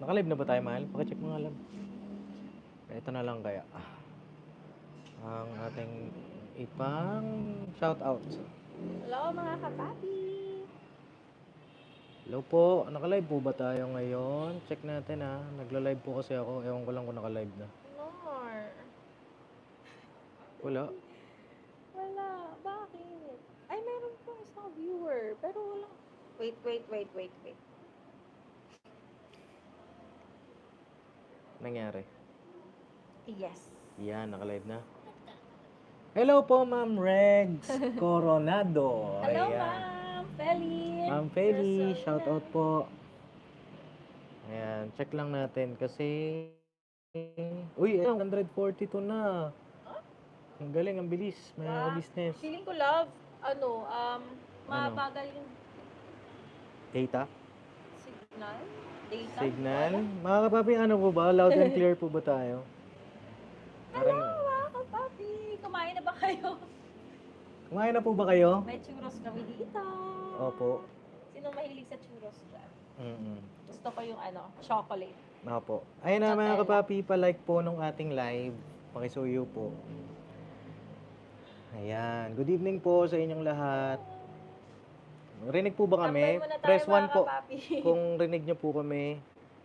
Nakalive na ba tayo, mahal? Pakicheck mo nga lang. Ito na lang kaya. Ang ating ipang shoutout. Hello mga kapapi! Hello po, nakalive po ba tayo ngayon? Check natin ha. Nagla-live po kasi ako. Ewan ko lang kung nakalive na. Nor. Wala. Wala. Bakit? Ay, meron po isang viewer. Pero wala. Wait, wait, wait, wait, wait. Nangyari. Yes. Yan, nakalive na. Hello po, Ma'am Regs Coronado. Hello, Ayan. ma'am! Feli! Ma'am Feli, so shout out po. Ayan, check lang natin kasi Uy, ayun, 142 na. Ang galing, ang bilis. May Wow. business. Feeling ko love, ano, um, Ano? mabagal yung Data, signal. Signal. Mga kapapi, ano po ba? Loud and clear po ba tayo? Hello, Parang, mga kapapi! Kumain na ba kayo? kumain na po ba kayo? May churros kami dito. Opo. Sino mahilig sa churros dyan? Mm-mm. Gusto ko yung ano, chocolate. Opo. Ayun na mga kapapi, pa-like po nung ating live. Pakisuyo po. Ayan. Good evening po sa inyong lahat. Rinig po ba kami? Tambay muna tayo, Press 1 mga po kapapi. kung rinig niyo po kami.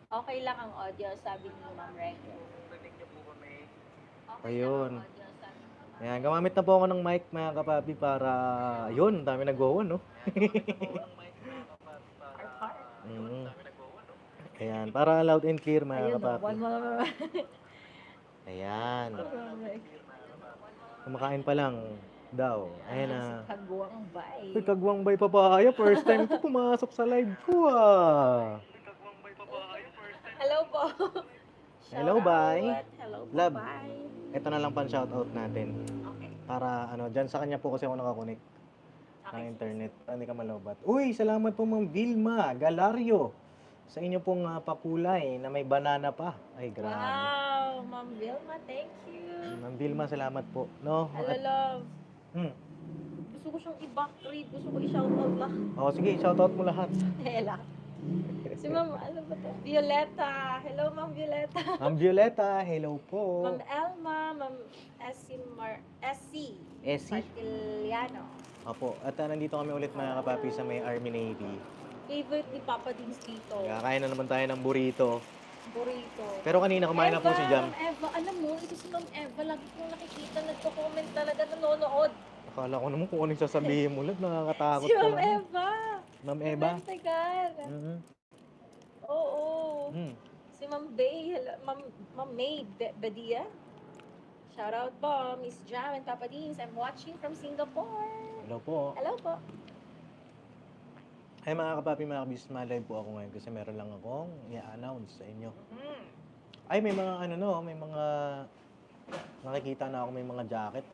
okay lang ang audio, sabi ni Ma'am Reg. Rinig niyo po kami. Okay Ayun. lang ang audio, sabi ni Ma'am Ayan, gamamit na po ako ng mic mga kapapi para, yun, dami nag-go no? Mm. Ayan, para loud and clear mga Ayun, kapapi. one more. Ayan, kumakain pa lang daw. Ayan na. Si Kagwang Bay. Uy, kagwang bay papaya. First time ko pumasok sa live ko ah. Hello po. Hello, out. Hello po, Love. Bay. Ito na lang pan shoutout natin. Okay. Para ano, dyan sa kanya po kasi ako nakakonek okay. ng internet. Ah, Hindi ka malobat. Uy, salamat po Ma'am Vilma Galario sa inyo pong ah, pakulay na may banana pa. Ay, grabe. Wow, Ma'am Vilma, thank you. Ma'am Vilma, salamat po. No? Hello, At, love. Hmm. Gusto ko siyang i-back read. Gusto ko i-shoutout lang. Oh, sige, shoutout mo lahat. Hela. Si Ma'am, ano ba to? Violeta. Hello, Ma'am Violeta. Ma'am Violeta, hello po. Ma'am Elma, Ma'am Essie Mar... Essie. Essie? Partiliano. Opo, at ah, nandito kami ulit mga kapapi sa may Army Navy. Favorite ni Papa Dings dito. Kakain na naman tayo ng burrito. Burrito. Pero kanina kumain na po si Jam. Eva, alam ito si Ma'am Eva, lagi kong nakikita, nagko-comment talaga, nanonood. Akala ko naman kung ano yung sasabihin mo. Lad, nakakatakot si ka Ma'am naman. Eva. Ma'am Eva? Mentagal. Mhm. Oo. Mm. Si Ma'am Bay, hello, Ma'am, Ma'am May Be- Badia. Shout out po, Miss Jam and Papa Dins. I'm watching from Singapore. Hello po. Hello po. Ay mga kapapi, mga kabis, live po ako ngayon kasi meron lang akong i-announce sa inyo. Ay, may mga ano no, may mga nakikita na ako may mga jacket.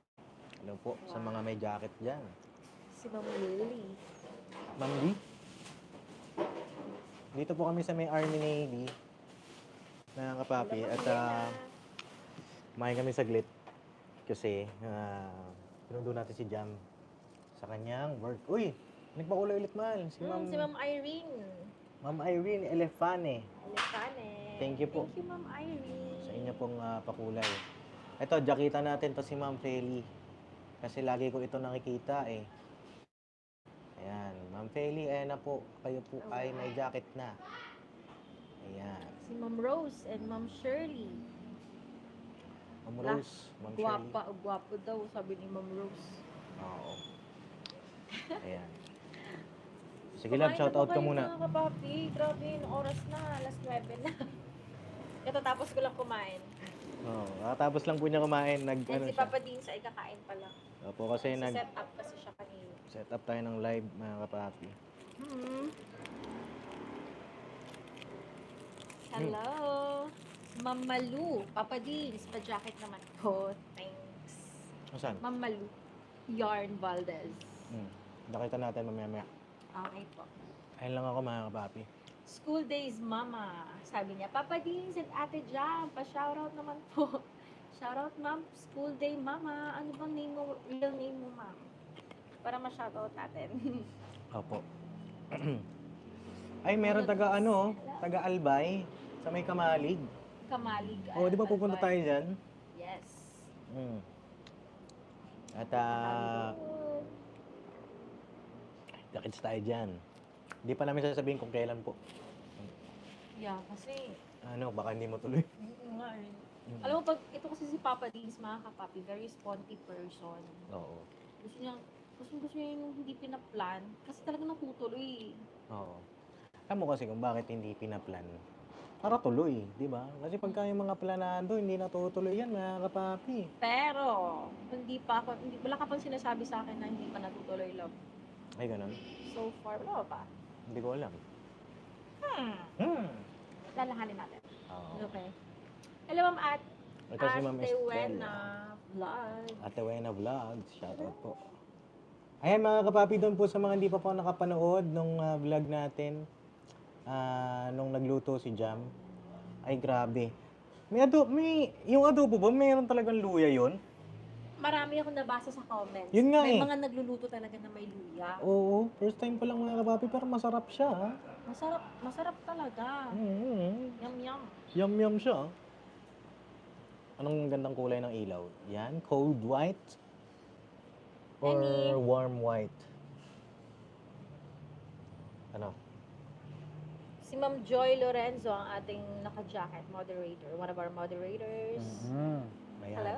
Hello po sa mga may jacket dyan. Si Ma'am Lily. Ma'am Lee? Dito po kami sa may Army Navy. Mga kapapi. At Lena. kumain kami saglit. Kasi uh, pinundo natin si Jam sa kanyang work. Uy! Nagpakulay ulit mahal. Si Mm, Ma'am, si Ma'am Irene. Ma'am Irene Elefane. Alefane. Thank you po. Thank you, Ma'am Irene. Sa inyo pong ah, pakulay. Ito, jakita natin to si Ma'am Feli. Kasi lagi ko ito nakikita eh. Ayan. Ma'am Feli, ayan na po. Kayo po ay may jacket na. Ayan. Si Ma'am Rose and Ma'am Shirley. Ma'am Rose, Ma'am Shirley. Guwapa, guwapo daw, sabi ni Ma'am Rose. Oo. Ayan. Sige love, shout out ka muna. Mga kapapi, grabe yung oras na, alas 9 na. Ito tapos ko lang kumain. Oo. Katapos lang po niya kumain. Nag, And ano si siya. Papa Dean sa ikakain pa lang. Opo, kasi nag set up kasi siya kanina. set up tayo ng live mga kapapi. Hmm. Hello. Ma'am Malu. Papa Dean, pa jacket naman ko. Thanks. Saan? Ma'am Malu. Yarn Valdez. Hmm. Nakita natin mamaya maya. Okay po. Ayun lang ako mga kapapi. School days, mama. Sabi niya, Papa Deans and Ate Jam, pa-shoutout naman po. Shoutout, ma'am. School day, mama. Ano bang name mo, real name mo, ma'am? Para ma-shoutout natin. Opo. Ay, meron taga ano, taga Albay. Sa may Kamalig. Kamalig. Oo, di ba pupunta tayo dyan? Yes. Mm. At ah, Good. dakits tayo dyan. Hindi pa namin sasabihin kung kailan po. Yeah, kasi, Ano, baka hindi mo tuloy. nga eh. Alam mo, pag ito kasi si Papa Dins, mga kapapi, very sponty person. Oo. Gusto niya, gusto, gusto niya yung hindi pinaplan. Kasi talaga natutuloy. Oo. Alam mo kasi kung bakit hindi pinaplan. Para tuloy, di ba? Kasi pagka yung mga planado, hindi natutuloy yan, mga kapapi. Pero, hindi pa ako, hindi, wala ka pang sinasabi sa akin na hindi pa natutuloy love. Ay, ganun. So far, wala pa. Hindi ko alam. Hmm. Hmm. Lalahanin natin. Oo. Okay. Hello, Ma'am At. Ito si Ma'am Ate. Wena Vlog. Ate Wena Vlogs. Shoutout po. Ayan mga kapapi, doon po sa mga hindi pa po nakapanood nung ah, vlog natin, ah, nung nagluto si Jam. Ay, grabe. May ado, may, yung adobo ba, mayroon talagang luya yon Marami akong nabasa sa comments. Yun nga may eh. mga nagluluto talaga na may luya. Oo, first time pa lang mga kapapi, pero masarap siya. Masarap, masarap talaga. Mm, Yum, yum. yum yum siya. Anong gandang kulay ng ilaw? Yan, cold white or Any? warm white? Ano? Si Ma'am Joy Lorenzo, ang ating naka-jacket moderator. One of our moderators. Mhm. Ayan. Hello.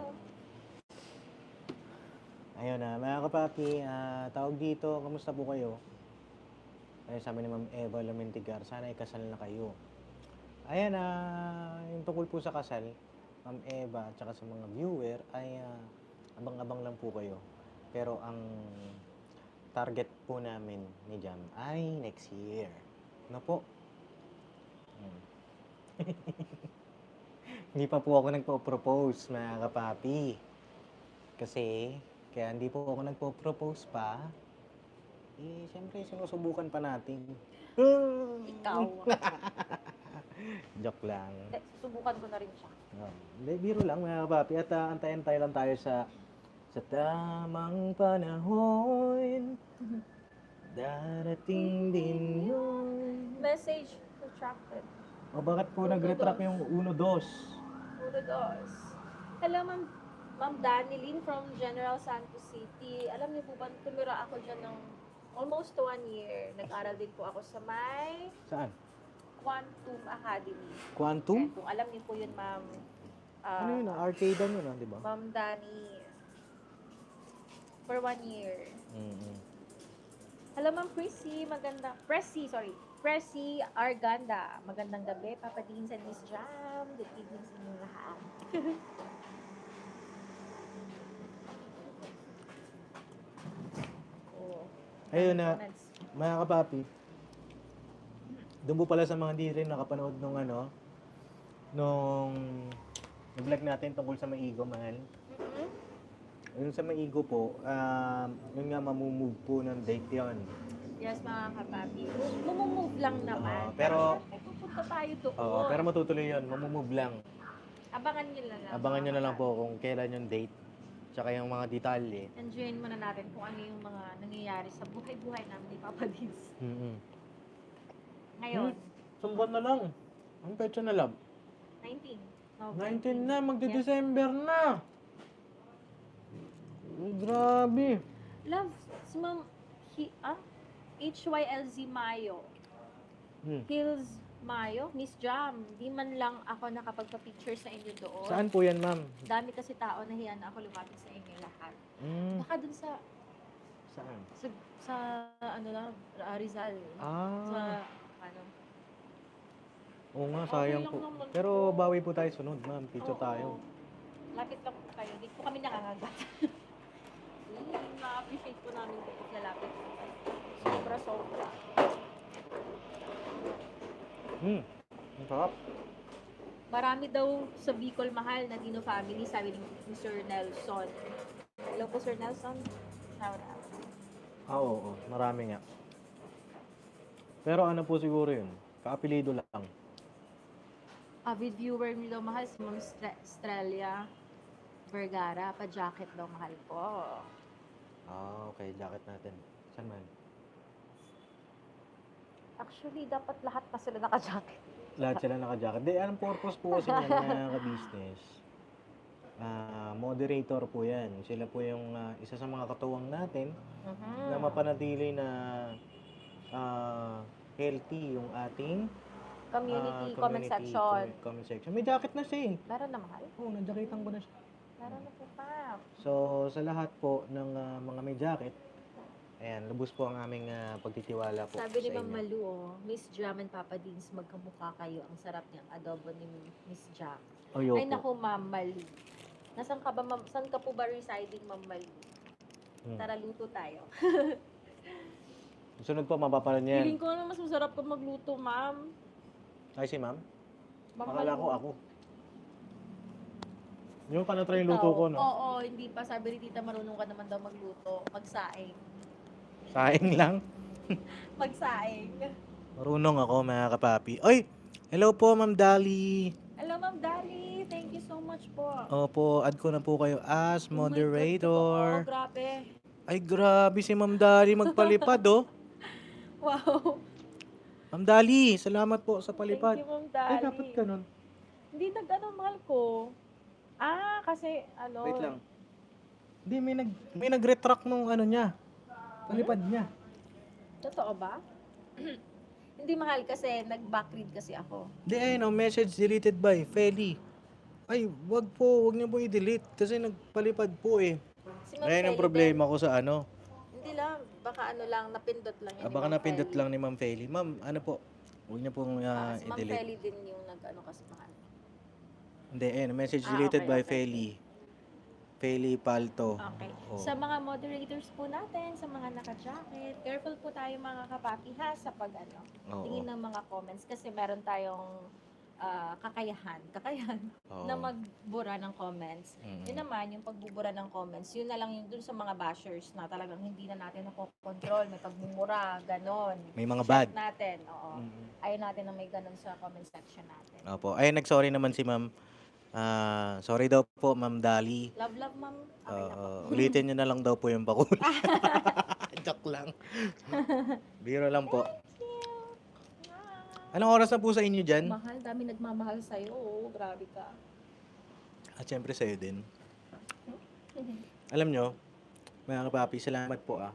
Ayun na, mga kapapi, ah, tawag dito, kamusta po kayo? Ay, sabi ni Ma'am Eva Lamentigar, sana ikasal na kayo. Ayan na, yung tungkol po sa kasal, Ma'am Eva, at saka sa mga viewer, ay ah, abang-abang lang po kayo. Pero ang target po namin ni Jam ay next year. Ano po? Hmm. Hindi pa po ako nagpo-propose, mga kapapi. Kasi, kaya hindi po ako nagpo-propose pa, eh, siyempre, sinusubukan pa natin. Ikaw. Joke lang. Hindi, Susubukan ko na rin siya. No. Hindi, biro lang mga kapapi. At uh, antayin-antay lang tayo sa sa tamang panahon. Darating din yun. Message retracted. O bakit po nag-retract yung 1-2? Uno, dos. Hello, Ma'am Ma'am Danilyn from General Santos City. Alam niyo po ba, tumira ako dyan ng almost one year. Nag-aral din po ako sa may Saan? Quantum Academy. Quantum? Kung alam niyo po yun, Ma'am ah, Ano yun? ah? Arcade yun, ah, di ba? Ma'am Dani. For one year. Mm-mm. Hello, Ma'am Prissy. Maganda. Pressy, sorry. Pressy Arganda. Magandang gabi. Papa Dean and Miss Jam. Good evening sa inyong lahat. oh. Ayun na. Comments. Mga kapapi, doon po pala sa mga hindi rin nakapanood nung ano, nung vlog natin tungkol sa maigo, mahal. Mhm. Yung sa maigo po, um, yun nga mamumove po ng date yon. Yes, mga kapapi. Mumumove lang naman. Oo, pero- Ay, pupunta tayo doon. Oo, pero matutuloy yun, mamumove lang. Abangan nyo na lang. Abangan nyo na lang po kung kailan yung date, tsaka yung mga detalye. Enjoyin muna natin kung ano yung mga nangyayari sa buhay-buhay namin ni Papa Dins. Mm-hmm. Ngayon, Sumbat na lang. Ang petsa na love. 19. No, 19 na, magde-December na. Grabe. Love, si Ma'am, hi, ah? HYLZ Mayo. Hmm. Hills Mayo, Miss Jam, di man lang ako nakapagpa-picture sa inyo doon. Saan po yan, ma'am? Dami kasi tao na hiya na ako lumapit sa inyo lahat. Mm, Baka dun sa, saan? sa, sa ano lang, ah, Rizal. Sa, Ah, ano. oo nga, Okay sayang lang po. naman Pero bawi po tayo sunod, ma'am. Picture Oo. tayo. Lapit lang po kayo. Dito po kami nangangagat. na-appreciate po namin po pag nalapit po kayo. Sobra, sobra. Hmm, ang sarap. Marami daw sa Bicol mahal na Dino family, sabi ni Sir Nelson. Hello po, Sir Nelson. Shout out. Ah, oo, oo. marami nga. Pero ano po siguro yun? Kaapelido lang. Avid viewer nyo daw mahal, si Ma'am Strelia Vergara. Pa-jacket daw mahal po. Ah, okay. Jacket natin. Saan man? Actually, dapat lahat pa sila naka-jacket. Lahat sila naka-jacket. Di, anong purpose po kasi niyan mga ka-business? Ah, moderator po yan. Sila po yung ah, isa sa mga katuwang natin Mhm. na mapanatili na ah, healthy yung ating Community, comment community section. comment- comment section. May jacket na siya eh. Meron na mahal? Oo, oh, na-jacketan ko na siya. Meron na po pa. So, sa lahat po ng ah, mga may jacket, ayan, lubos po ang aming ah, pagtitiwala po Sabi ni sa Ma'am inyo. Malu, oh, Miss Jam and Papa Dins, magkamukha kayo. Ang sarap niyang adobo ni Miss Jam. Oyo Ay po. naku, Ma'am Malu. Nasaan ka ba, ma'am? Saan ka po ba residing, Ma'am Malu? Hmm. Tara, luto tayo. Sunod po, mapapanood niya Feeling yan. ko na mas masarap ka magluto, Ma'am. Ay, si ma'am? Ma'am Akala Malu. ko ako. Yung ka na-try yung luto Ikaw, ko, no? Oo, hindi pa. Sabi ni Tita, marunong ka naman daw magluto. Magsaing. Saing lang. Magsaing. Marunong ako, mga kapapi. Oy! Hello po, Ma'am Dali. Hello, Ma'am Dali. Thank you so much po. Opo, add ko na po kayo as Oh my God, moderator. totoo. grabe. Ay, grabe si Ma'am Dali magpalipad, oh. Wow. Ma'am Dali, salamat po sa palipad. Thank you, Ma'am Ay, Dali. dapat ganun. Hindi nag-ano, mahal ko. Ah, kasi ano. Wait lang. Hindi, may, nag, may nag-retract nung ano niya. Palipad niya. Totoo ba? Hindi mahal kasi nag-backread kasi ako. Hindi, ayun, oh, message deleted by Feli. Ay, wag po, wag niyo po i-delete kasi nagpalipad po eh. Si Ma'am Ayun ang Feli problema ko sa ano. din, Hindi lang, baka ano lang, napindot lang yun. Ah, ni baka Ma'am napindot Feli. lang ni Ma'am Feli. Ma'am, ano po? Huwag niyo pong Ah, ah, si Ma'am i-delete. Feli din yung nag-ano kasi mahal. Hindi, ayun, message Ah, deleted okay, by okay. Feli. Feli Palto. Okay. Oo. Sa mga moderators po natin, sa mga naka-jacket, careful po tayo mga kapapi ha sa pag ano, Oo. tingin ng mga comments kasi meron tayong ah, kakayahan, kakayahan Oo. na magbura ng comments. Mm. Yun naman, yung pagbubura ng comments, yun na lang yung dun sa mga bashers na talagang hindi na natin nakokontrol, may pagmumura, ganon. May mga bad. Check natin, oo. Mm. Ayaw natin na may ganon sa comment section natin. Opo. Ayun, nag-sorry naman si Ma'am. Ah, sorry daw po, Ma'am Dali. Love, love, ma'am. Okay na po. Oo, ulitin niyo na lang daw po yung bakul. Joke lang. Biro lang po. Anong oras na po sa inyo dyan? Mahal, dami nagmamahal sa'yo. Oo, grabe ka. At syempre sa'yo din. Alam nyo, mga kapapi, salamat po ah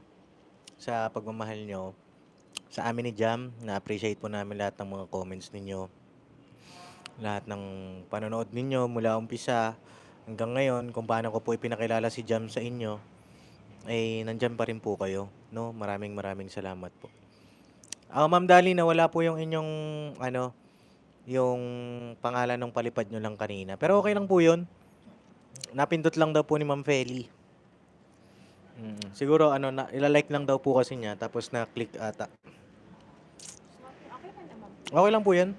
sa pagmamahal nyo. Sa amin ni Jam, na-appreciate po namin lahat ng mga comments ninyo. Lahat ng panonood ninyo mula umpisa hanggang ngayon, kung paano ko po ipinakilala si Jam sa inyo, ay nandyan pa rin po kayo. No? Maraming maraming salamat po. Ah, Ma'am Dali, nawala po yung inyong, ano, yung pangalan ng palipad nyo lang kanina. Pero okay lang po yun. Napindot lang daw po ni Ma'am Feli. Mm, siguro ano na ilalike lang daw po kasi niya tapos na click ata. Okay lang po 'yan.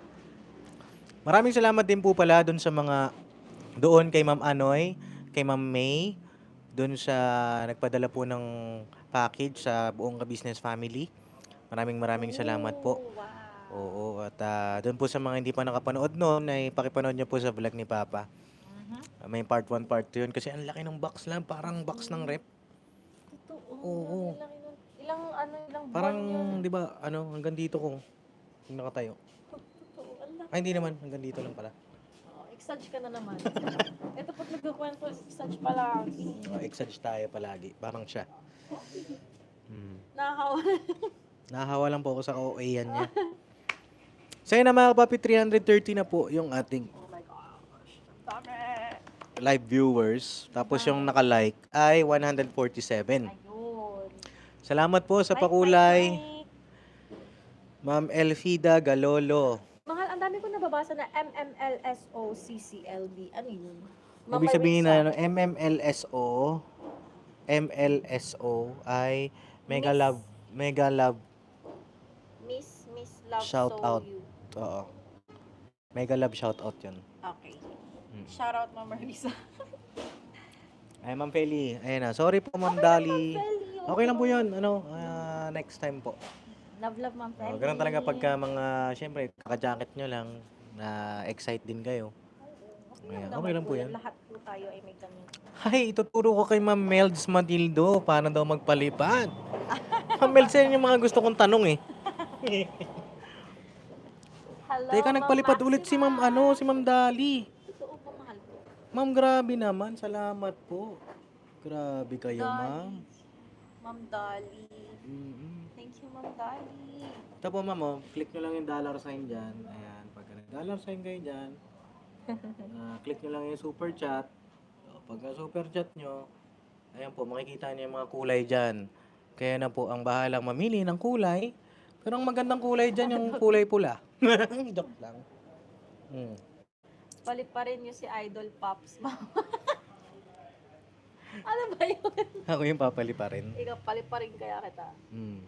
Maraming salamat din po pala doon sa mga doon kay Ma'am Anoy, kay Ma'am May, doon sa nagpadala po ng package sa buong ka-business family. Maraming maraming salamat po. Oh. Oo, at ah, doon po sa mga hindi pa nakapanood noon ay pakipanood niyo po sa vlog ni Papa. Ah, May part 1, part 2 yun kasi ang laki ng box lang, parang box ng rep. Totoo. Oo. Ilang, ilang, ilang, ano, ilang Parang, yun. di ba, ano, hanggang dito kung nakatayo. Ang. Ay, hindi naman, hanggang dito lang pala. Oh, exage ka na naman. Ito pag nagkukwento, exage pa lang. Oh, exage tayo palagi, parang siya. Hmm. Nakakawa. Nahahawa lang po ako sa OA-yan niya. Sa'yo na mga papi, 330 na po yung ating Oh my gosh. Dami. live viewers. Tapos yung naka-like ay 147. Ayun. Salamat po sa pakulay. Ma'am Elfida Galolo. Mahal, ang dami ko nababasa na MMLSOCCLB. Ano yun? Ibig Mama sabihin Risa. na ano, MMLSO, MLSO ay Mega Miss- Love, Mega Love, Miss, Miss Love Shout So out. You. oo. Mega Love shoutout yun. Okay. Mm. Shout out Mama Risa. Ay, Ma'am Feli, ayun na. Sorry po, Ma'am Dali. Feli, Okay lang po yun. Ano, ah, next time po. Love, love, Ma'am Oh, Feli. ganun talaga pagka mga, syempre, kaka-jacket nyo lang, na excite din kayo. Okay Ayan, okay lang po yan. Lahat po tayo ay may damit. Hay, ituturo ko kay Ma'am Melds Matildo paano daw magpalipad. Ma'am Melds, yan yung mga gusto kong tanong eh. Hello Teka, nagpalipad ulit si Ma'am, ano, si Ma'am Dali. Totoo po, mahal po. Ma'am, grabe naman. Salamat po. Grabe kayo, ma'am. Ma'am Dolly. Mm-mm. Thank you, Ma'am Dolly. Ito po, ma'am, oh, click nyo lang yung dollar sign dyan. Ayan, dollar sign kayo dyan, ah, click nyo lang yung super chat. So, pagka super chat nyo, ayan po, makikita nyo yung mga kulay dyan. Kaya na po, ang bahalang mamili ng kulay. Pero ang magandang kulay dyan, yung kulay pula. Joke lang. Hmm. Palit pa rin yung si Idol Pops, ma'am. ano ba yun? Ako yung papali pa rin. Ikaw, palit pa rin kaya kita. Hmm.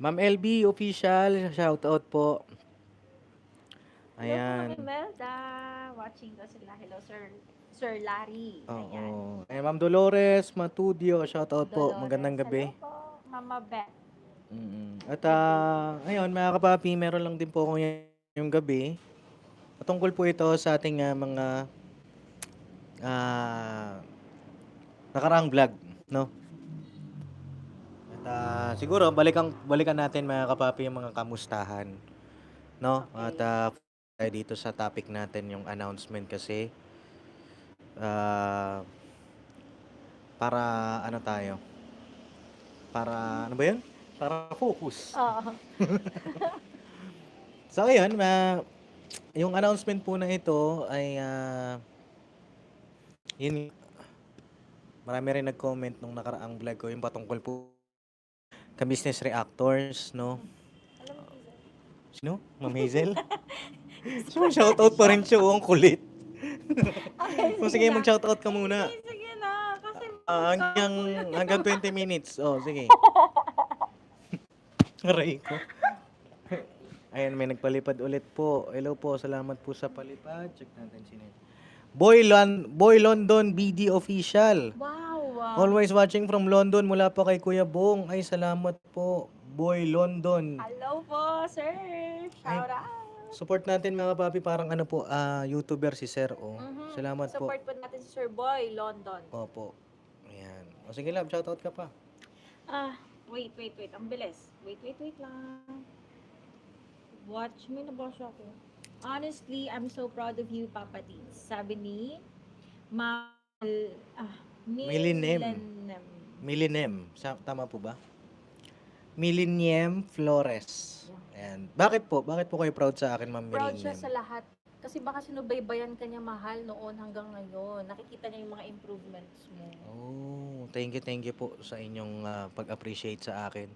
Ma'am LB, official, shout out po. Hello, Ayan. Ma'am Imelda. Watching daw sila. Hello, Sir Sir Larry. Ayan. Oo. Ayan, Ma'am Dolores Matudio, shout out po. Dolores. Magandang gabi. Hello po, Mama Beth. Mm. At ah, ayun, mga kapapi, meron lang din po ako y- yung gabi. Patungkol po ito sa ating ah, mga ah nakaraang vlog, no? At ah, siguro balikan balikan natin mga kapapi yung mga kamustahan, no? At ah, tayo dito sa topic natin yung announcement kasi ah para ano tayo? Para ano ba 'yun? Para focus. Oo. So ayun, ma yung announcement po na ito ay ah, yun marami rin nag-comment nung nakaraang vlog ko yung patungkol po ka business reactors, no? Alam mo? Sino? Ma'am Hazel? so, shoutout pa rin siya, oh, ang kulit. Okay, So, sige, na. mag-shoutout ka muna. Sige, sige na. Kasi Ah, hanggang, hanggang 20 minutes. Oh, sige. Aray ko. Ayan, may nagpalipad ulit po. Hello po, salamat po sa palipad. Check natin sino yun. Boy, Lon Boy London BD Official. Wow, wow. Always watching from London mula pa kay Kuya Bong. Ay, salamat po. Boy London. Hello po, sir. Shout out. Support natin mga papi, parang ano po, ah, YouTuber si Sir. Oh. Mhm. Salamat po. Support po natin si Sir Boy, London. Opo. Ayan. O sige love, shoutout ka pa. Ah, wait, wait, wait. Ang bilis. Wait, wait, wait lang. Watch me na boss ako. Honestly, I'm so proud of you, Papa D. Sabi ni Mal... Ah, Milinem. Milinem. Millennium. Sa, tama po ba? Millennium Flores. Ayan. Bakit po? Bakit po kayo proud sa akin, Ma'am Proud siya Millennium? sa lahat. Kasi baka sinubaybayan ka niya mahal noon hanggang ngayon. Nakikita niya yung mga improvements mo. Oh, thank you, thank you po sa inyong ah, pag-appreciate sa akin.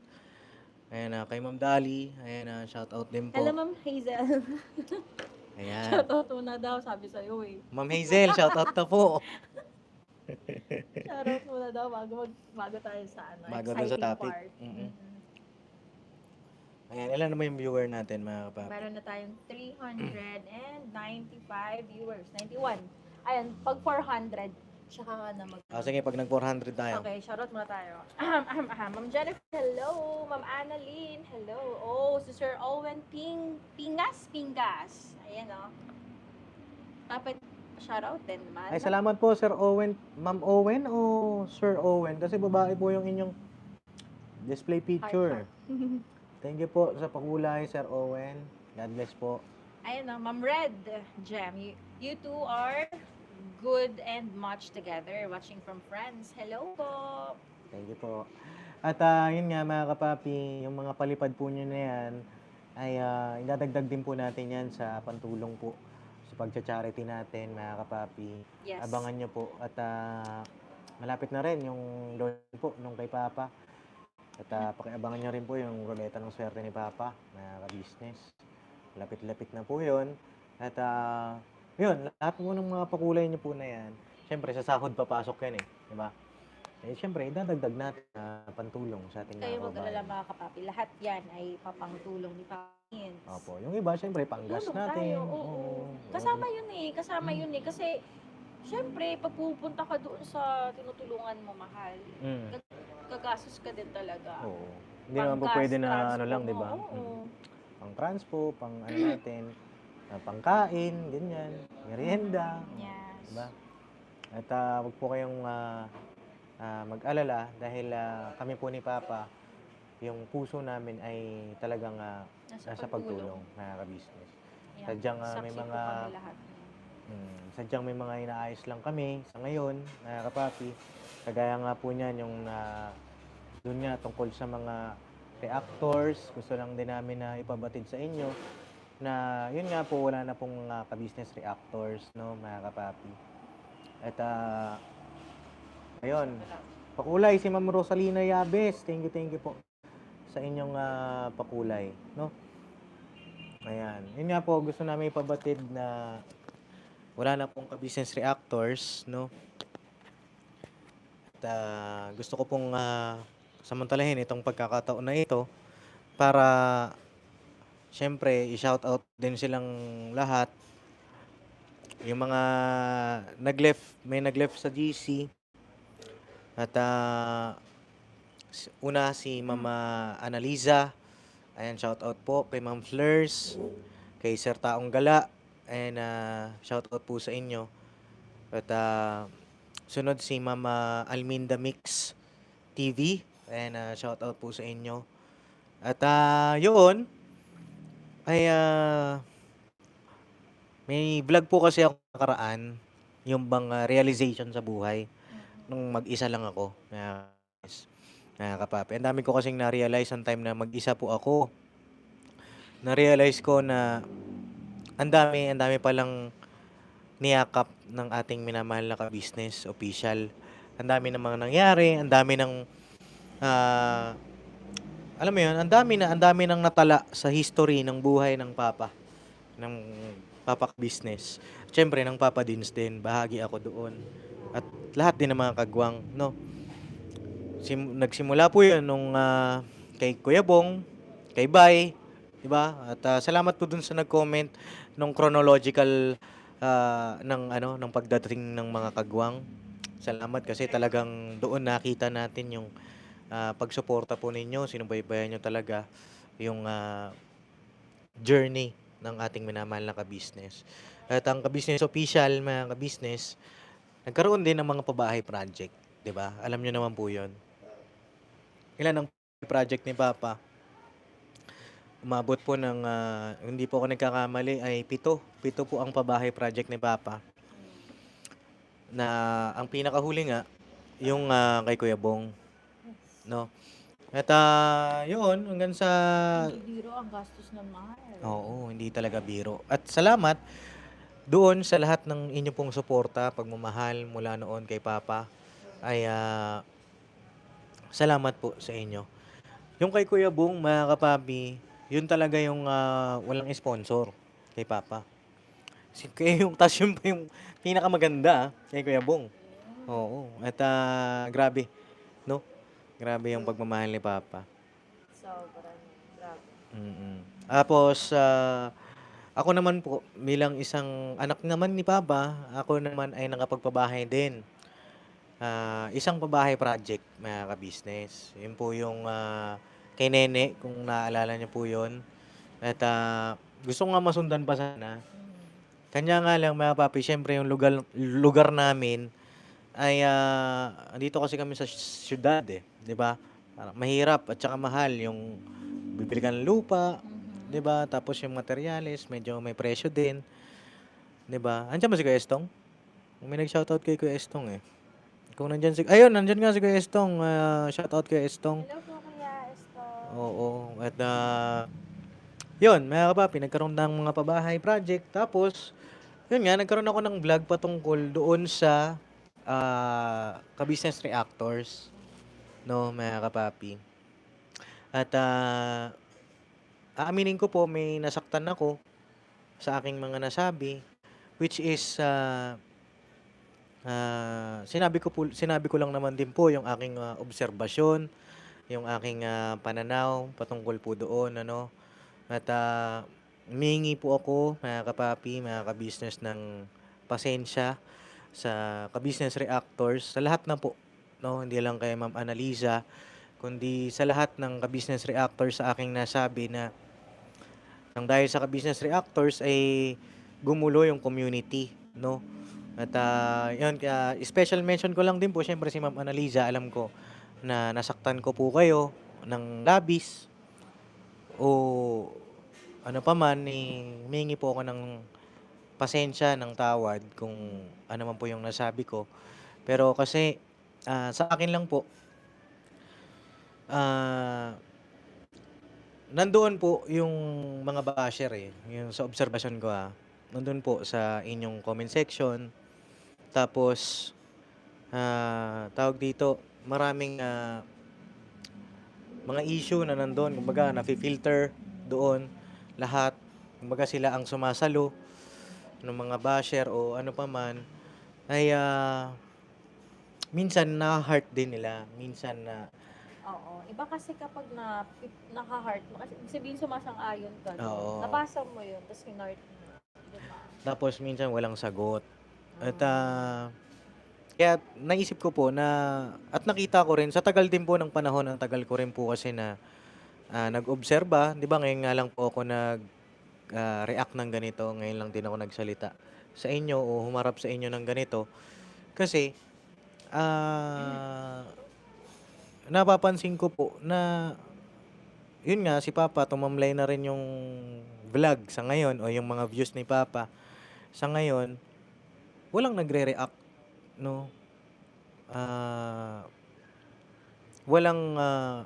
Ayan na, kay Ma'am Dali. Ayan na, shout out din po. Hello, Ma'am Hazel. Ayan. Mo na daw, sabi sa'yo eh. Ma'am Hazel, shout out na po. Shoutout mo na daw bago, mag, bago tayo sa ano, Bago tayo sa exciting topic. part. Mhm. Mhm. Ayan, ilan naman yung viewer natin, mga kapapi? Meron na tayong 395 viewers. 91. Ayan, pag 400, tsaka ka na mag... Ah, sige, pag nag-400 tayo. Okay, shoutout muna tayo. Ahem, ahem, ahem. Ma'am Jennifer, hello. Ma'am Annalyn, hello. Oh, si Sir Owen Ping, Pingas, Pingas. Ayan, oh. Dapat shoutout din naman. Ay, salamat po, Sir Owen. Ma'am Owen o Sir Owen? Kasi babae po yung inyong display picture. Heart, Thank you po sa pakulay, Sir Owen. God bless po. Ayun na, Ma'am Red Gem. You, you two are good and much together. Watching from friends. Hello po. Thank you po. At ah, yun nga mga kapapi, yung mga palipad po nyo na yan, ay ah, idadagdag din po natin yan sa pantulong po sa pagcha-charity natin mga kapapi. Yes. Abangan nyo po. At ah, malapit na rin yung loan po nung kay Papa. At ah, pakiabangan nyo rin po yung ruleta ng swerte ni Papa na ka-business. Lapit-lapit na po yun. At ah, yun, lahat po ng mga pakulay nyo po na yan, syempre sa sahod papasok yan eh. Di ba? Eh, syempre, idadagdag natin na pantulong sa ating Kayo mga kababayan. mga kapapi. Lahat yan ay papangtulong ni Pangins. Opo. Yung iba, syempre, panggas Tulong natin. tayo, oo. Kasama yun eh. Kasama Mm. yun eh. Kasi, syempre, pag pupunta ka doon sa tinutulungan mo, mahal, Mm. Gagastos ka din talaga. Oo. Hindi naman po Panggas, pwede na ano lang, mo, di ba? Oo. Mm. Pang transpo, pang ano natin, ah, pangkain, ganyan, merienda, Yes. Diba? At ah, wag po kayong ah, ah, mag-alala dahil ah, kami po ni Papa, yung puso namin ay talagang ah, nasa pagtulong na ka-business. Yan. Sadyang, ah, may Saksi po mga- kami lahat. Hmm, sadyang may mga inaayos lang kami sa ngayon, mga kapapi. Kagaya nga po niyan yung na doon nga tungkol sa mga reactors, gusto lang din namin na ipabatid sa inyo na yun nga po wala na pong mga ka-business reactors, no, mga kapapi. At ah ayun, pakulay si Ma'am Rosalina Yabes. Thank you, thank you po sa inyong ah, pakulay, no? Ayan. Yun nga po, gusto namin ipabatid na wala na pong ka-business reactors, no? At ah, gusto ko pong ah, samantalahin itong pagkakataon na ito para syempre i-shout out din silang lahat. Yung mga nag-left, may nag-left sa GC. At s- una si Mama Analiza. Ayan, shout out po kay Ma'am Fleurs, kay Sir Taong Gala, And uh, shout out po sa inyo. At uh, sunod si Mama Alminda Mix TV. And uh, shout out po sa inyo. At uh, yun, ay uh, may vlog po kasi ako nakaraan. Yung bang uh, realization sa buhay. Nung mag-isa lang ako. Uh, na kapapi. Ang dami ko kasing na-realize ang time na mag-isa po ako. Na-realize ko na ang dami, ang dami palang niyakap ng ating minamahal na ka-business official. Ang dami ng mga nangyari, ang dami ng ah, alam mo 'yun, ang dami na ang dami ng natala sa history ng buhay ng papa ng papa business. Siyempre ng papa Dins din, bahagi ako doon. At lahat din ng mga kagwang, no. Sim- nagsimula po 'yun nung ah, kay Kuya Bong, kay Bay, 'di ba? At ah, salamat po dun sa nag-comment nung chronological ah, ng ano ng pagdating ng mga kagwang. Salamat kasi talagang doon nakita natin yung ah, pagsuporta po ninyo, sinubaybayan nyo talaga yung ah, journey ng ating minamahal na ka-business. At ang ka-business official, mga ka-business, nagkaroon din ng mga pabahay project, 'di ba? Alam niyo naman po 'yon. Ilan ang project ni Papa? Umabot po ng, ah, hindi po ako nagkakamali, ay pito. Pito po ang pabahay project ni Papa. Na ang pinakahuli nga, yung ah, kay Kuya Bong, no? At ah, yun, hanggang sa... Hindi biro ang gastos ng mahal. Oo, hindi talaga biro. At salamat doon sa lahat ng inyo pong suporta, pagmamahal mula noon kay Papa. Ay ah, salamat po sa inyo. Yung kay Kuya Bong, mga kapapi, yun talaga yung ah, walang sponsor kay Papa. Si, kaya yung tas yung, yung pinakamaganda ah, kay Kuya Bong. Oo. At ah, grabe, no? Grabe yung pagmamahal ni Papa. Sobrang grabe. Mm. Tapos, ah, ako naman po, bilang isang anak naman ni Papa, ako naman ay nakapagpabahay din. Ah, isang pabahay project, mga ka-business. Yun po yung ah, kay Nene, kung naalala niyo po yun. At ah, gusto ko nga masundan pa sana. Kanya nga lang, mga papi, syempre yung lugar, lugar namin ay ah, andito kasi kami sa syudad eh, 'di ba? Parang mahirap at saka mahal yung bibili ka ng lupa, Mhm. 'di ba? Tapos yung materyales, medyo may presyo din. 'Di ba? Andiyan ba si Kuya Estong? May nag-shoutout kay Kuya Estong eh. Kung nandiyan si Ayun, nandiyan nga si Kuya Estong. Ah, shoutout kay Estong. Hello. Oo. At ah, yun, mga kapapi, nagkaroon ng mga pabahay project. Tapos, yun nga, nagkaroon ako ng vlog patungkol doon sa ah, ka-business reactors. No, mga kapapi. At ah, aaminin ko po, may nasaktan ako sa aking mga nasabi. Which is, ah, ah, sinabi ko po, sinabi ko lang naman din po yung aking ah, obserbasyon yung aking ah, pananaw patungkol po doon ano. At ah, humihingi po ako mga kapapi mga ka-business ng pasensya sa ka-business reactors sa lahat na po no. Hindi lang kay Ma'am Analiza kundi sa lahat ng ka-business reactors sa aking nasabi na nang dahil sa ka-business reactors ay gumulo yung community no. At ah, yun kaya special mention ko lang din po syempre si Ma'am Analiza alam ko na nasaktan ko po kayo ng labis o ano pa man, eh, humingi po ako ng pasensya, ng tawad kung ano man po yung nasabi ko. Pero kasi, ah, sa akin lang po, ah, nandoon po yung mga basher eh, yung sa obserbasyon ko ah. Nandun po sa inyong comment section. Tapos, ah, tawag dito, maraming ah, mga issue na nandun. Kumbaga, nafi-filter doon lahat. Kumbaga sila ang sumasalo ng mga basher o ano pa man. Ay, ah, minsan na-heart din nila. Minsan na, Oo. Iba kasi kapag na, naka-heart mo, kasi ibig sabihin sumasang-ayon ka. Oo. Nabasa mo yun, tapos hinart mo. Diba? tapos minsan walang sagot. At Mm. Kaya naisip ko po na at nakita ko rin sa tagal din po ng panahon, ang tagal ko rin po kasi na ah, nag-obserba, 'di ba? Ngayon nga lang po ako nag ah, react ng ganito, ngayon lang din ako nagsalita sa inyo o humarap sa inyo ng ganito. Kasi ah napapansin ko po na yun nga si Papa tumamlay na rin yung vlog sa ngayon o yung mga views ni Papa sa ngayon walang nagre-react no? Ah walang ah,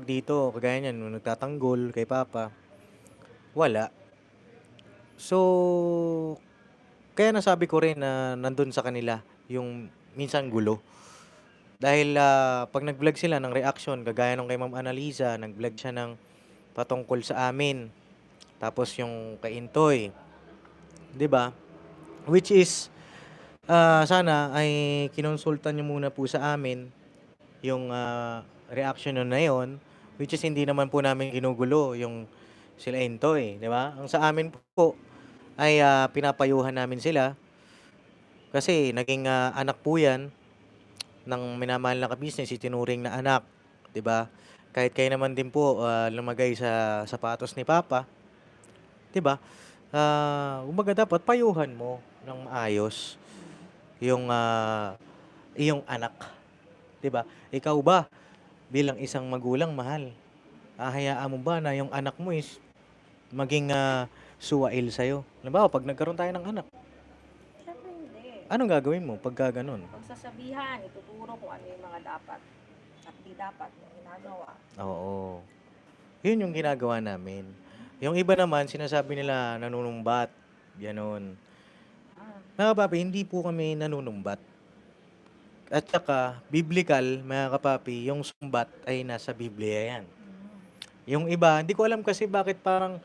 dito kagaya niyan nung nagtatanggol kay Papa wala. So kaya nasabi ko rin na nandun sa kanila yung minsan gulo. Dahil ah, pag nag-vlog sila ng reaction kagaya nung kay Ma'am Annalisa nag-vlog siya ng patungkol sa amin tapos yung kay Intoy 'di ba? Which is ah, sana ay kinonsulta niyo muna po sa amin yung ah, nun na yon which is hindi naman po namin ginugulo yung sila Intoy, di ba? Ang sa amin po ay ah, pinapayuhan namin sila kasi naging ah, anak po yan ng minamahal na ka-business, itinuring na anak, di ba? Kahit kayo naman din po ah, lumagay sa sapatos ni Papa, di ba? Ah, kumbaga dapat payuhan mo ng maayos yung ah, iyong anak. 'Di ba? Ikaw ba bilang isang magulang mahal, hahayaan mo ba na yung anak mo is maging ah, suwail sa'yo? Halimbawa, pag nagkaroon tayo ng anak, Siyempre hindi. anong gagawin mo pagka ganun? Pagsasabihan, ituturo kung ano yung mga dapat at di dapat yung ginagawa. Oo. Yun yung ginagawa namin. Yung iba naman, sinasabi nila nanunumbat. Ganon. Mga kapapi, hindi po kami nanunumbat. At saka, biblical, mga kapapi, yung sumbat ay nasa Biblia yan. Yung iba, hindi ko alam kasi bakit parang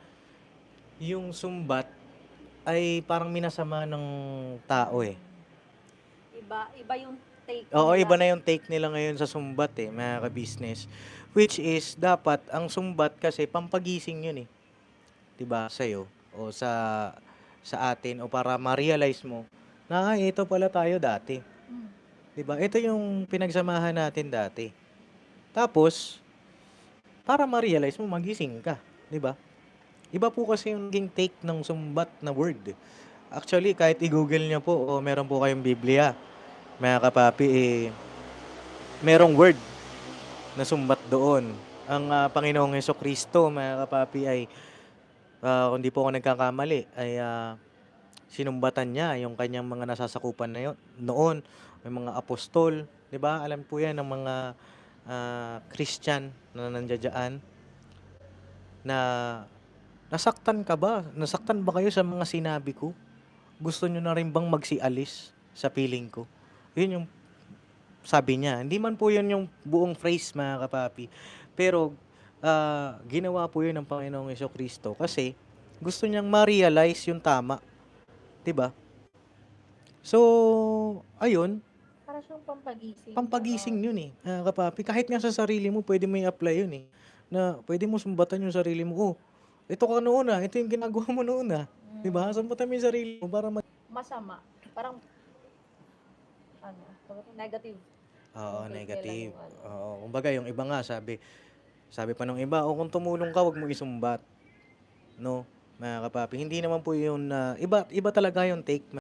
yung sumbat ay parang minasama ng tao eh. Iba, iba yung take Oo, nila. iba na yung take nila ngayon sa sumbat eh, mga ka-business. Which is, dapat, ang sumbat kasi, pampagising yun eh. 'Di ba Sa'yo, o sa, sa atin, o para ma-realize mo, na "Ay, ito pala tayo dati. Mm. 'Di ba Ito yung pinagsamahan natin dati. Tapos, para ma-realize mo, magising ka. 'Di ba Iba po kasi yung naging take ng sumbat na word. Actually, kahit i-google niyo po, o meron po kayong Biblia, mga kapapi, eh, merong word na sumbat doon. Ang ah, Panginoong Heso Kristo, mga kapapi, ay, ah, kung di po ako nagkakamali, ay ah, sinumbatan niya yung kanyang mga nasasakupan na yun, noon. May mga apostol, di ba? Alam po yan ng mga ah, Christian na nandiyadyaan na nasaktan ka ba? Nasaktan ba kayo sa mga sinabi ko? Gusto nyo na rin bang magsialis sa piling ko? Yun yung sabi niya. Hindi man po yun yung buong phrase mga kapapi. Pero ah, ginawa po yun ng Panginoong Yeso Kristo kasi gusto niyang ma-realize yung tama. 'Di ba? So, ayun, Para siyang pampagising. pampagising yun eh. mga kapapi. Kahit nga sa sarili mo, pwede mo i-apply yun eh. Na pwede mo sumbatan yung sarili mo. Oh, ito ka noon ah. Ito yung ginagawa mo noon ah. Mm. 'Di ba? Sumbatan mo yung sarili mo para ma- Masama. Parang, ano, negative. Oo, negative. yung ano. Oo, kumbaga yung iba nga sabi, sabi pa nung iba, o kung tumulong ka, wag mo isumbat. No, mga kapapi. Hindi naman po yun na, iba, iba talaga yung take